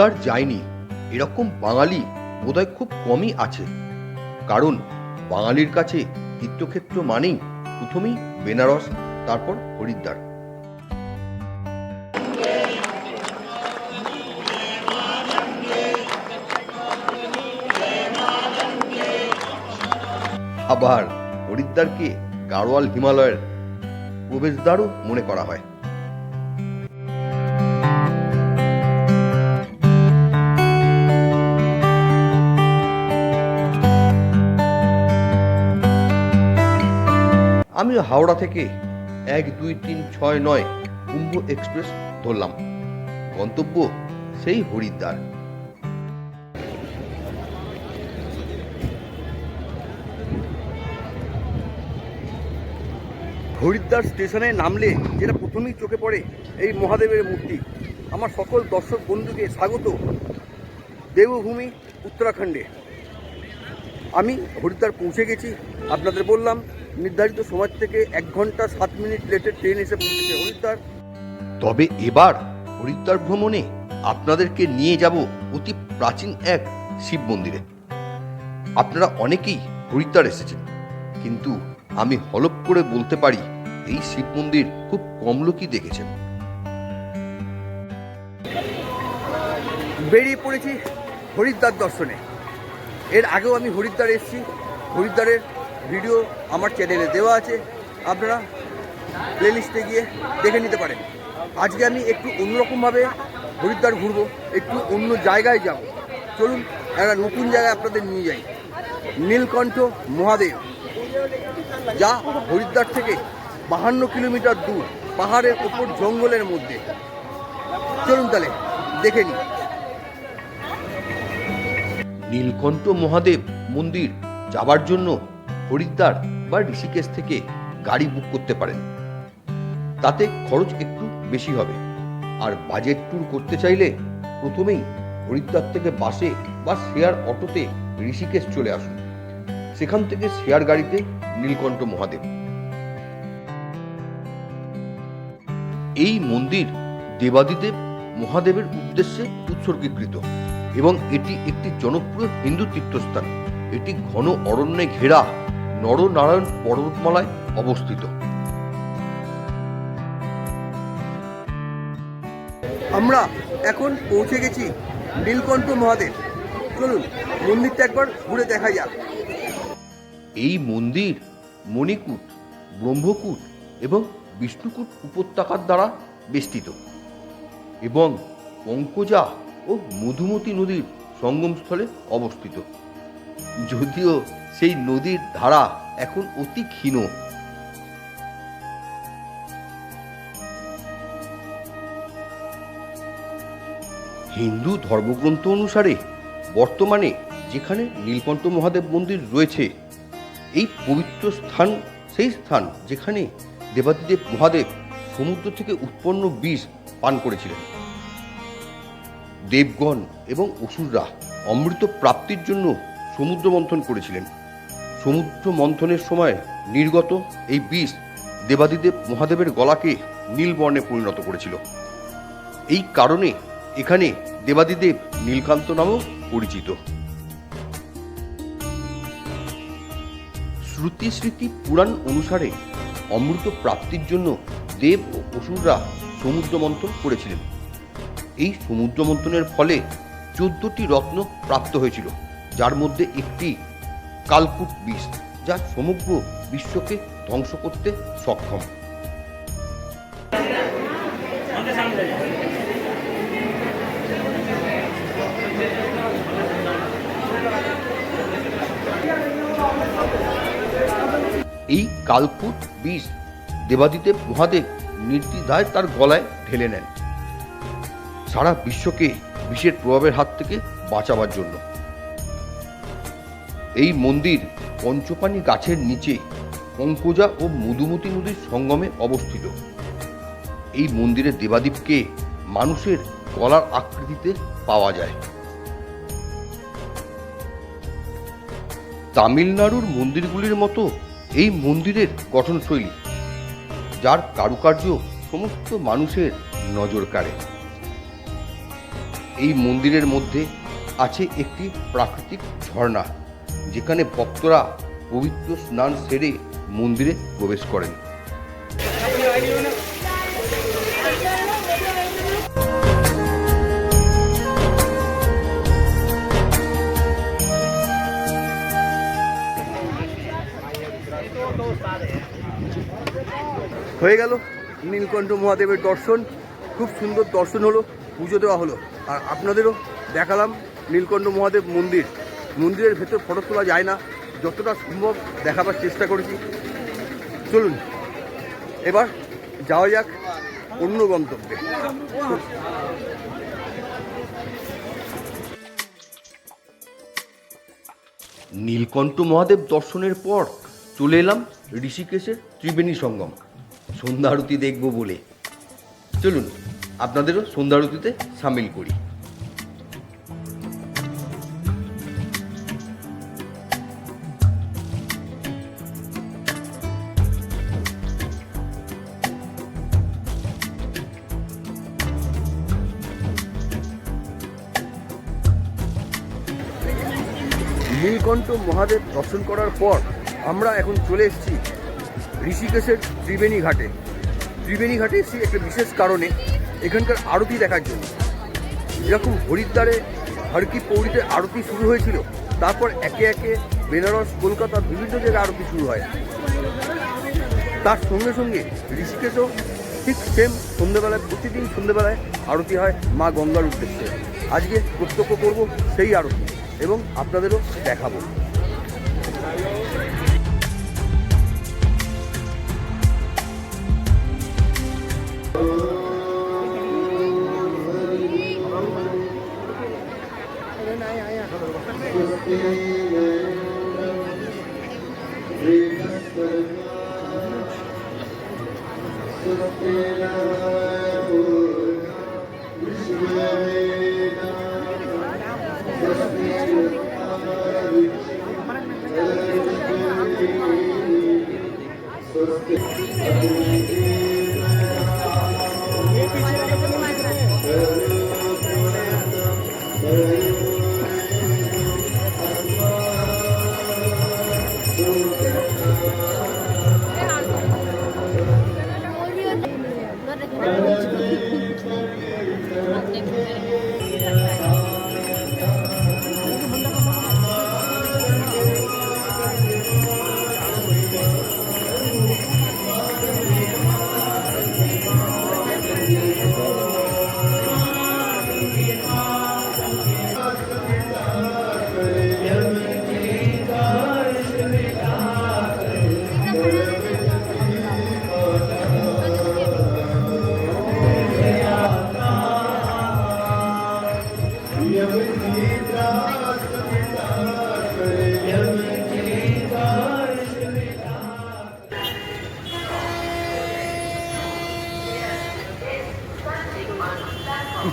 হরিদ্বার যায়নি। এরকম বাঙালি বোধহয় খুব কমই আছে। কারণ বাঙালির কাছে তীর্থক্ষেত্র মানেই প্রথমেই বেনারস, তারপর হরিদ্বার। আবার হরিদ্বারকে গাড়োয়াল হিমালয়ের প্রবেশদ্বারও মনে করা হয়। আমি হাওড়া থেকে এক দুই তিন ছয় নয় কুম্ভ এক্সপ্রেস ধরলাম। গন্তব্য সেই হরিদ্বার। হরিদ্বার স্টেশনে নামলে যেটা প্রথমেই চোখে পড়ে, এই মহাদেবের মূর্তি। আমার সকল দর্শক বন্ধুকে স্বাগত। দেবভূমি উত্তরাখণ্ডে। আমি হরিদ্বার পৌঁছে গেছি, আপনাদের বললাম নির্ধারিত সময় থেকে এক ঘণ্টা সাত মিনিট লেটে ট্রেন এসে পৌঁছেছে হরিদ্বার। তবে এবার হরিদ্বার ভ্রমণে আপনাদেরকে নিয়ে যাব অতি প্রাচীন এক শিব মন্দিরে। আপনারা অনেকেই হরিদ্বার এসেছেন কিন্তু আমি হলপ করে বলতে পারি এই শিব মন্দির খুব কম লোকই দেখেছেন। বেরিয়ে পড়েছি হরিদ্বার দর্শনে। এর আগেও আমি হরিদ্বার এসেছি। হরিদ্বারের ভিডিও আমার চ্যানেলে দেওয়া আছে, আপনারা প্লেলিস্টে গিয়ে দেখে নিতে পারেন। আজকে আমি একটু অন্যরকমভাবে হরিদ্বার ঘুরবো, একটু অন্য জায়গায় যাব। চলুন, একটা নতুন জায়গায় আপনাদের নিয়ে যাই। নীলকণ্ঠ মহাদেব, যা হরিদ্বার থেকে বাহান্ন কিলোমিটার দূর, পাহাড়ের উপর জঙ্গলের মধ্যে। চলুন তাহলে, দেখে নিই। নীলকণ্ঠ মহাদেব মন্দির যাবার জন্য হরিদ্বার বা ঋষিকেশ থেকে গাড়ি বুক করতে পারেন। তাতে খরচ একটু বেশি হবে। আর বাজেট ট্যুর করতে চাইলে প্রথমেই হরিদ্বার থেকে বাসে বা শেয়ার অটোতে ঋষিকেশ চলে আসুন। সেখান থেকে শেয়ার গাড়িতে নীলকণ্ঠ মহাদেব। এই মন্দির দেবাদিদেব মহাদেবের উদ্দেশ্যে উৎসর্গীকৃত এবং এটি একটি জনপ্রিয় হিন্দু তীর্থস্থান। এটি ঘন অরণ্যে ঘেরা নরনারায়ণ পর্বতমালায় অবস্থিত। আমরা এখন পৌঁছে গেছি নীলকণ্ঠ মহাদেব। চলুন মন্দিরটা একবার ঘুরে দেখা যাক। এই মন্দির মণিকূট ব্রহ্মকূট এবং বিষ্ণুকূট উপত্যকার দ্বারা বেষ্টিত এবং পঙ্কজা ও মধুমতি নদীর সঙ্গমস্থলে অবস্থিত। যদিও সেই নদীর ধারা এখন অতি ক্ষীণ। হিন্দু ধর্মগ্রন্থ অনুসারে বর্তমানে যেখানে নীলকণ্ঠ মহাদেব মন্দির রয়েছে, এই পবিত্র স্থান, সেই স্থান যেখানে দেবাদিদেব মহাদেব সমুদ্র থেকে উৎপন্ন বীজ পান করেছিলেন। দেবগণ এবং অসুররা অমৃত প্রাপ্তির জন্য সমুদ্র মন্থন করেছিলেন। সমুদ্র মন্থনের সময় নির্গত এই বিষ দেবাদিদেব মহাদেবের গলাকে নীলবর্ণে পরিণত করেছিল। এই কারণে এখানে দেবাদিদেব নীলকান্ত নামেও পরিচিত। শ্রুতি স্মৃতি পুরাণ অনুসারে অমৃত প্রাপ্তির জন্য দেব ও অসুররা সমুদ্র মন্থন করেছিলেন। এই সমুদ্র মন্থনের ফলে চোদ্দটি রত্ন প্রাপ্ত হয়েছিল। যার মধ্যে একটি কালকুট বিষ, যা সমগ্র বিশ্বকে ধ্বংস করতে সক্ষম। এই কালকুট বিষ দেবাদিদেব মহাদেব নির্দিধায় তার গলায় ঢেলে নেন। সারা বিশ্বকে বিষের প্রভাবের হাত থেকে বাঁচাবার জন্য। এই মন্দির পঞ্চপানি গাছের নিচে পঙ্কজা ও মধুমতি নদীর সঙ্গমে অবস্থিত। এই মন্দিরের দেবাদীপকে মানুষের গলার আকৃতিতে পাওয়া যায়। তামিলনাড়ুর মন্দিরগুলির মতো এই মন্দিরের গঠনশৈলী, যার কারুকার্য সমস্ত মানুষের নজর কাড়ে। এই মন্দিরের মধ্যে আছে একটি প্রাকৃতিক ঝর্ণা। যেখানে ভক্তরা পবিত্র স্নান সেরে মন্দিরে প্রবেশ করেন। হয়ে গেল নীলকণ্ঠ মহাদেবের দর্শন। খুব সুন্দর দর্শন হলো, পুজো দেওয়া হলো। আর আপনাদেরও দেখালাম নীলকণ্ঠ মহাদেব মন্দির। মন্দিরের ভেতর ফটো তোলা যায় না। যতটা সম্ভব দেখাবার চেষ্টা করেছি। চলুন, এবার যাওয়া যাক অন্য গন্তব্যে। নীলকণ্ঠ মহাদেব দর্শনের পর চলে এলাম ঋষিকেশের ত্রিবেণী সঙ্গম। সন্ধ্যা আরতি দেখব বলে। চলুন, আপনাদেরও সন্ধ্যা আরতিতে সামিল করি। নীলকণ্ঠ মহাদেব দর্শন করার পর আমরা এখন চলে এসেছি ঋষিকেশের ত্রিবেণী ঘাটে। ত্রিবেণী ঘাটে এসেছি একটা বিশেষ কারণে এখানকার আরতি দেখার জন্য। যেরকম হরিদ্বারে হরকি পৌরিতে আরতি শুরু হয়েছিল, তারপর একে একে বেনারস, কলকাতা বিভিন্ন জায়গায় আরতি শুরু হয়। তার সঙ্গে সঙ্গে ঋষিকেশও ঠিক সেম সন্ধ্যেবেলায়, প্রতিদিন সন্ধ্যেবেলায় আরতি হয় মা গঙ্গার উদ্দেশ্যে। আজকে প্রত্যক্ষ করব সেই আরতি। এবং আপনাদেরও দেখাবো।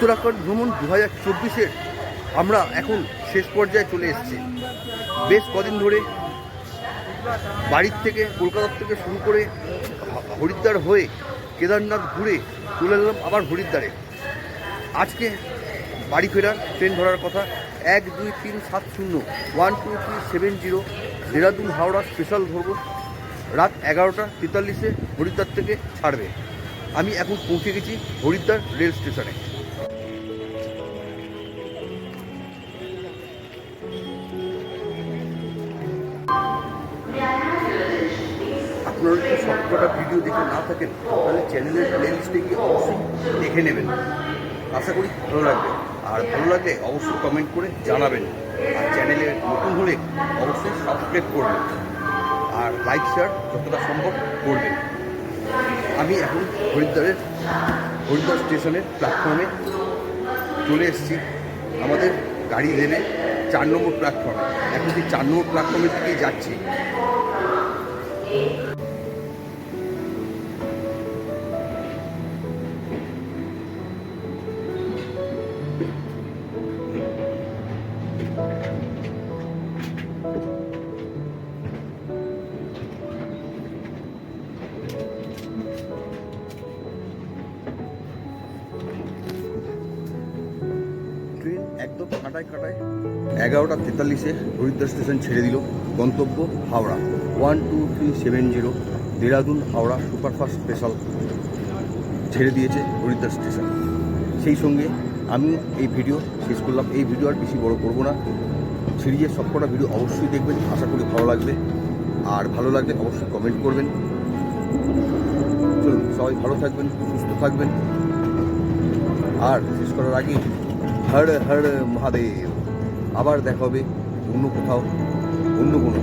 উত্তরাখণ্ড ভ্রমণ দু হাজার আমরা এখন শেষ পর্যায়ে চলে এসেছি। বেশ কদিন ধরে বাড়ির থেকে, কলকাতার থেকে শুরু করে হরিদ্বার হয়ে কেদারনাথ ঘুরে চলে এলাম আবার হরিদ্বারে। আজকে বাড়ি ফেরার, ট্রেন ধরার কথা, এক, দুই, তিন, সাত, শূন্য, one, two, three, seven, zero, Dehradun, Howrah, special ধরবো। রাত এগারোটা তেতাল্লিশে হরিদ্বার থেকে ছাড়বে। আমি এখন পৌঁছে গেছি হরিদ্বার রেল স্টেশনে। আপনারা যদি সবকটা ভিডিও দেখে না থাকেন, তাহলে চ্যানেলের প্লে লিস্টে গিয়ে অবশ্যই দেখে নেবেন। আশা করি ভালো লাগবে। আর ভালো লাগলে অবশ্যই কমেন্ট করে জানাবেন। আর চ্যানেলে নতুন হলে অবশ্যই সাবস্ক্রাইব করবেন। আর লাইক শেয়ার যতটা সম্ভব করবেন। আমি এখন হরিদ্বারের, হরিদ্বার স্টেশনের প্ল্যাটফর্মে চলে এসেছি। আমাদের গাড়ি নেমে চার নম্বর প্ল্যাটফর্মে এখন সেই চার নম্বর প্ল্যাটফর্মের দিকেই যাচ্ছি। কাঁটায় কাঁটায় এগারোটা তেতাল্লিশে হরিদ্বার স্টেশন ছেড়ে দিল গন্তব্য Howrah. One, two, three, seven, zero, Dehradun, Howrah superfast special ছেড়ে দিয়েছে হরিদ্বার স্টেশন। সেই সঙ্গে আমি এই ভিডিও শেষ করলাম। এই ভিডিও আর বেশি বড় করব না। সিরিজের সবকটা ভিডিও অবশ্যই দেখবেন। আশা করি ভালো লাগবে। আর ভালো লাগলে অবশ্যই কমেন্ট করবেন। চলুন, সবাই ভালো থাকবেন, সুস্থ থাকবেন। আর শেষ করার আগে হর হর মহাদেব আবার দেখা হবে অন্য কোথাও অন্য কোনো।